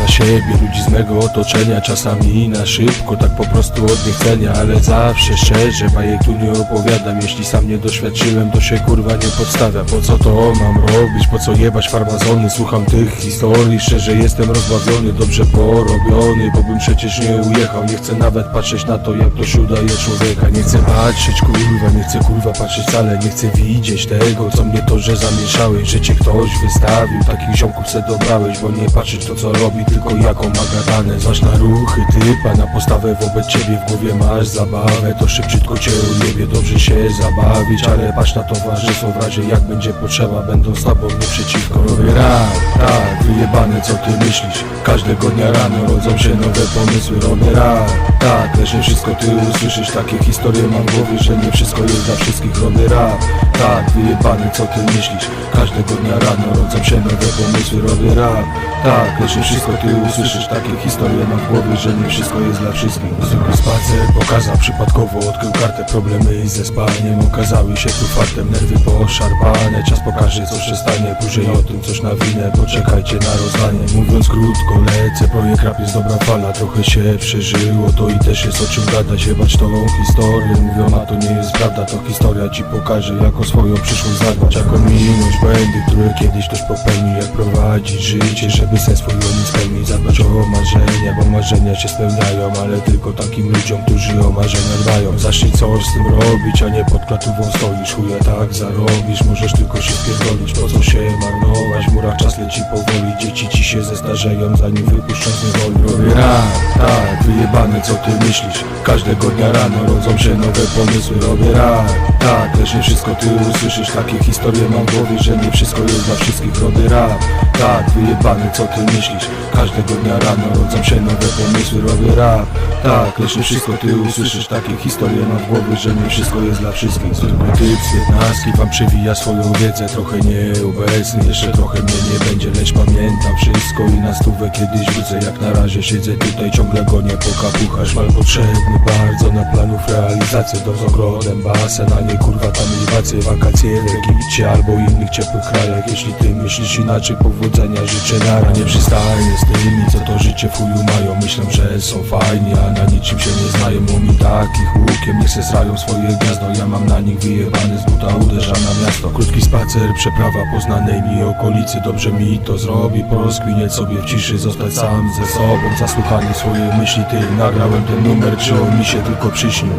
na siebie Ludzi z mego otoczenia Czasami na szybko, tak po prostu od niechcenia Ale zawsze szczerze, bajek tu nie opowiadam Jeśli sam nie doświadczyłem, to się kurwa nie podstawia. Po co to mam robić, po co jebać farmazony? Słucham tych historii, szczerze jestem rozbawiony Dobrze porobiony, bo bym przecież nie ujechał. Nie chcę nawet patrzeć na to, jak to udaje człowieka. Nie chcę patrzeć, kurwa, nie chcę kurwa patrzeć wcale. Nie chcę widzieć tego, co mnie to, że zamieszałeś. Że cię ktoś wystawił, takich ziomków se dobrałeś Bo nie patrzeć to, co robi, tylko jaką ma gadane. Na ruchy typa, na postawę wobec ciebie W głowie masz zabawę, to szybciutko cię ujebie Dobrze się zabawić, ale patrz na towarzystwo W razie jak będzie potrzeba, będą z tobą nie przeciwko. Robię rap, tak, wyjebane co ty myślisz? Każdego dnia rano rodzą się nowe pomysły. Robię rap, tak, lecz nie wszystko ty usłyszysz Takie historie mam w głowie, że nie wszystko jest dla wszystkich. Robię rap, tak, wyjebane co ty myślisz? Każdego dnia rano rodzą się nowe pomysły Robię rap, tak, lecz nie wszystko ty usłyszysz Takie historie mam w głowie, że nie wszystko jest dla wszystkich. Zwykły spacer pokazał przypadkowo Odkrył kartę problemy ze spaniem Okazały się tu faktem, nerwy poszarpane Czas pokaże co się stanie Później o tym coś nawinę Poczekajcie na rozdanie. Mówiąc krótko lecę Projekt rap jest dobra fala Trochę się przeżyło. To i też jest o czym gadać Jebać tą historię. Mówią a to nie jest prawda To historia ci pokaże Jak swoją przyszłość zadbać Jak ominąć błędy Które kiedyś ktoś popełnił Jak prowadzić życie Żeby sens swój nie spełnić Zadbać o marzenia Bo marzenia się spełniają Ale tylko takim ludziom Którzy o marzenia dbają. Zacznij coś z tym robić A nie pod klatową stoisz. Chuja tak zarobisz Możesz tylko się spierdolić. Po co się marnować? W murach czas leci powoli Dzieci ci się zestarzeją Zanim wypuszczą z niewoli. Robię rap, tak, wyjebane co ty myślisz? Każdego dnia rano rodzą się nowe pomysły. Robię tak, lecz nie wszystko ty usłyszysz Takie historie mam w głowie, że nie wszystko jest dla wszystkich Robię rap, tak, wyjebane co ty myślisz? Każdego dnia rano rodzą się nowe pomysły Robię rap, tak, lecz nie wszystko ty usłyszysz. Takie historie mam w głowie, że nie wszystko jest dla wszystkich. Zwykły typ z piętnastki wam przewija swoją wiedzę. Trochę nieobecny, jeszcze trochę mnie nie będzie Lecz pamiętam wszystko i na stówę kiedyś widzę Jak na razie siedzę tutaj, ciągle gonię po kapuchach Szmal potrzebny bardzo na planów realizację Dom z ogrodem, basen, a nie kurwa tam liwacje Wakacje w Egipcie albo innych ciepłych krajach. Jeśli ty myślisz inaczej, powodzenia życzę nara Nie przystaję z tymi, co to życie w chuju mają. Myślę, że są fajni, a na niczym się nie znają. Mówi takich łukiem, niech se zrają swoje gniazdo. Ja mam na nich wyjebany z buta, uderzam na miasto. Krótki spacer, przeprawa po znanej mi okolicy. Dobrze mi to zrobi, porozkminiać sobie w ciszy Zostać sam ze sobą, zasłuchanie swoje myśli Ty, nagrałem ten numer, czy on mi się tylko przyśnił